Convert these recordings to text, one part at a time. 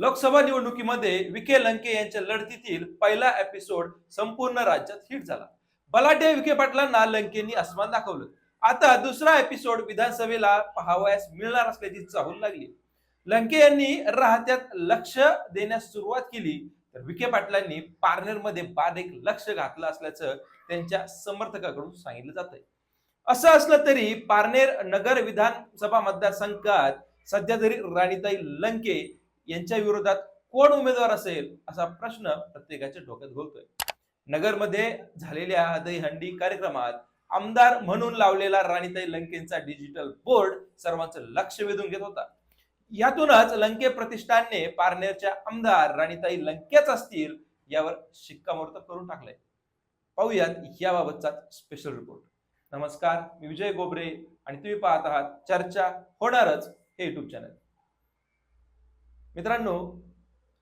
लोकसभा निवडणुकीमध्ये विखे लंके यांच्या लढतीतील पहिला एपिसोड संपूर्ण राज्यात हिट झाला. बलाढ्य विखे पाटलांना लंकेंनी अस्मान दाखवलं. आता दुसरा एपिसोड विधानसभेला पाहावयास मिळणार असल्याची चाहूल लागली. लंके यांनी राहत्यात लक्ष देण्यास सुरुवात केली तर विखे पाटलांनी पारनेरमध्ये बारीक लक्ष घातलं असल्याचं त्यांच्या समर्थकाकडून सांगितलं जात आहे असं असलं तरी पारनेर नगर विधानसभा मतदारसंघात सध्या तरी राणीताई लंके यांच्या विरोधात कोण उमेदवार असेल असा प्रश्न प्रत्येकाच्या डोक्यात घोलतोय नगरमध्ये झालेल्या दहीहंडी कार्यक्रमात आमदार म्हणून लावलेला राणीताई लंकेंचा डिजिटल बोर्ड सर्वांचं लक्ष वेधून घेत होता. यातूनच लंके प्रतिष्ठानने पारनेरच्या आमदार राणीताई लंकेच असतील यावर शिक्कामोर्तब करून टाकलंय. पाहूयात याबाबतचा स्पेशल रिपोर्ट नमस्कार मी विजय गोबरे आणि तुम्ही पाहत आहात चर्चा होणारच हे युट्यूब चॅनल मित्रांनो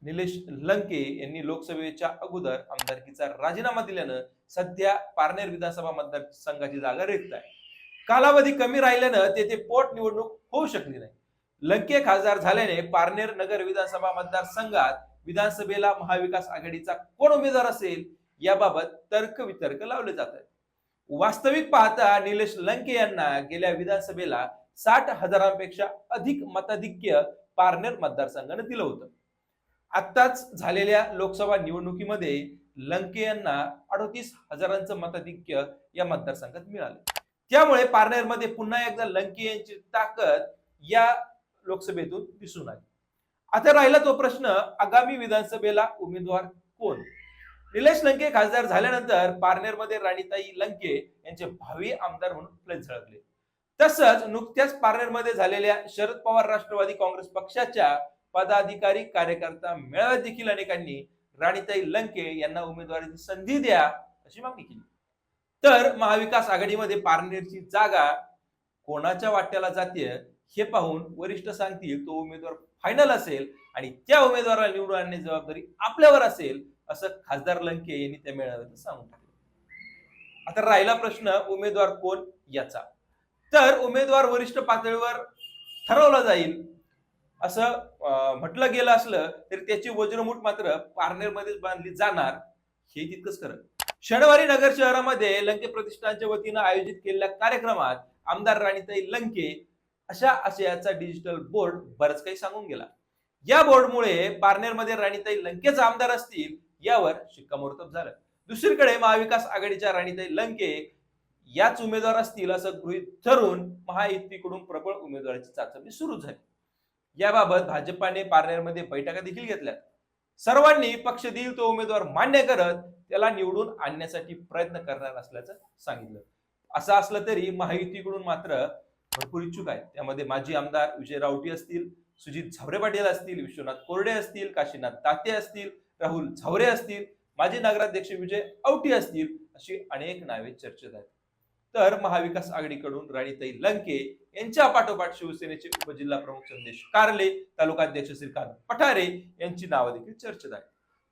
निलेश लंके यांनी लोकसभेच्या अगोदर आमदारकीचा राजीनामा दिल्यानं सध्या पारनेर विधानसभा मतदारसंघाची जागा रिक्त आहे. कालावधी कमी राहिल्यानं तेथे पोटनिवडणूक होऊ शकली नाही. लंके खासदार झाल्याने पारनेर नगर विधानसभा मतदारसंघात विधानसभेला महाविकास आघाडीचा कोण उमेदवार असेल याबाबत तर्क वितर्क लावले जात आहेत. वास्तविक पाहता निलेश लंके यांना गेल्या विधानसभेला साठ हजारांपेक्षा अधिक मताधिक्य पारनेर मतदारसंघाने दिलं होतं. आत्ताच झालेल्या लोकसभा निवडणुकीमध्ये लंके यांना अडोतीस हजारांचं मताधिक्य या मतदारसंघात मिळालं. त्यामुळे पारनेरमध्ये पुन्हा एकदा लंके यांची ताकद या लोकसभेतून दिसून आली. आता राहिला तो प्रश्न आगामी विधानसभेला उमेदवार कोण? निलेश लंके खासदार झाल्यानंतर पारनेरमध्ये राणीताई लंके यांचे भावी आमदार म्हणून प्लेस झळकले. तसंच नुकत्याच पार्लरमध्ये झालेल्या शरद पवार राष्ट्रवादी काँग्रेस पक्षाच्या पदाधिकारी कार्यकर्ता मेळाव्यात देखील अनेकांनी राणीताई लंके यांना उमेदवारीची संधी द्या अशी मागणी केली. तर महाविकास आघाडीमध्ये पारनेरची जागा कोणाच्या वाट्याला जाते हे पाहून वरिष्ठ सांगतील तो उमेदवार फायनल असेल आणि त्या उमेदवाराला निवडून आणण्याची जबाबदारी आपल्यावर असेल असं खासदार लंके यांनी त्या मेळाव्यात सांगून टाकलं. आता राहिला प्रश्न उमेदवार कोण? याचा. तर उमेदवार वरिष्ठ पातळीवर ठरवला जाईल. असं म्हटलं गेलं असलं तरी त्याची वज्रमूठ मात्र पारनेरमध्येच बांधली जाणार. हे तितकंच खरं. शनिवारी नगर शहरामध्ये लंके प्रतिष्ठानच्या वतीनं आयोजित केलेल्या कार्यक्रमात आमदार राणीताई लंके अशा आशयाचा डिजिटल बोर्ड बरंच काही सांगून गेला. या बोर्डमुळे पारनेरमध्ये राणीताई लंकेच आमदार असतील यावर शिक्कामोर्तब झालं. दुसरीकडे महाविकास आघाडीच्या राणीताई लंके याच उमेदवार असतील असं गृहीत धरून महायुतीकडून प्रबळ उमेदवाराची चाचणी सुरू झाली. याबाबत भाजपाने पारनेरमध्ये बैठका देखील घेतल्या. सर्वांनी पक्ष देईल तो उमेदवार मान्य करत त्याला निवडून आणण्यासाठी प्रयत्न करणार असल्याचं सांगितलं. असं असलं तरी महायुतीकडून मात्र भरपूर इच्छुक आहेत. त्यामध्ये माजी आमदार विजय रावटी असतील सुजित झावरे पाटील असतील विश्वनाथ कोरडे असतील काशीनाथ ताते असतील राहुल झावरे असतील माजी नगराध्यक्ष विजय औटी असतील अशी अनेक नावे चर्चेत आहेत. तर महाविकास आघाडीकडून राणीताई लंके यांच्या पाठोपाठ शिवसेनेचे उपजिल्हा प्रमुख संदेश कारले तालुकाध्यक्ष श्रीकांत पठारे यांची नावं देखील चर्चेत आहेत.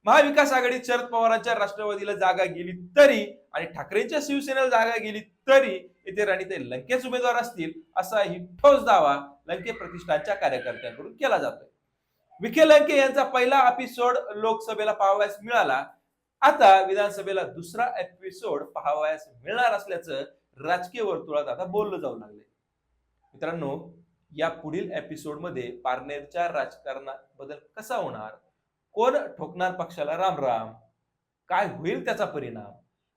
महाविकास आघाडीत शरद पवारांच्या राष्ट्रवादीला जागा गेली तरी आणि ठाकरेंच्या शिवसेनेला जागा गेली तरी येथे राणीताई लंकेच उमेदवार असतील असाही ठोस दावा लंके प्रतिष्ठानच्या कार्यकर्त्यांकडून केला जातोय. विखे लंके यांचा पहिला एपिसोड लोकसभेला पाहावयास मिळाला. आता विधानसभेला दुसरा एपिसोड पाहावयास मिळणार असल्याचं राजकीय वर्तुळात आता बोललं जाऊ लागले मित्रांनो या पुढील एपिसोडमध्ये पारनेरच्या राजकारणात बदल कसा होणार? कोण ठोकणार पक्षाला राम राम काय होईल त्याचा परिणाम?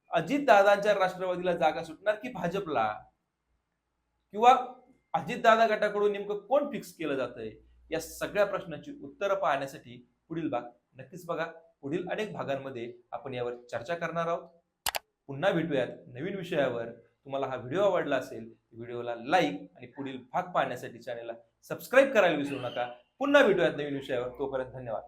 अजित दादांच्या राष्ट्रवादीला जागा सुटणार की भाजपला? किंवा अजित दादा गटाकडून नेमकं कोण फिक्स केलं जातंय? या सगळ्या प्रश्नांची उत्तरं पाहण्यासाठी पुढील भाग नक्कीच बघा. पुढील अनेक भागांमध्ये आपण यावर चर्चा करणार आहोत. पुन्हा भेटूयात नवीन विषयावर. तुम्हाला हा व्हिडिओ आवडला असेल व्हिडिओला लाईक आणि पुढील भाग पाहण्यासाठी चॅनेलला सबस्क्राईब करायला विसरू नका. पुन्हा भेटूयात नवीन विषयावर. तोपर्यंत धन्यवाद.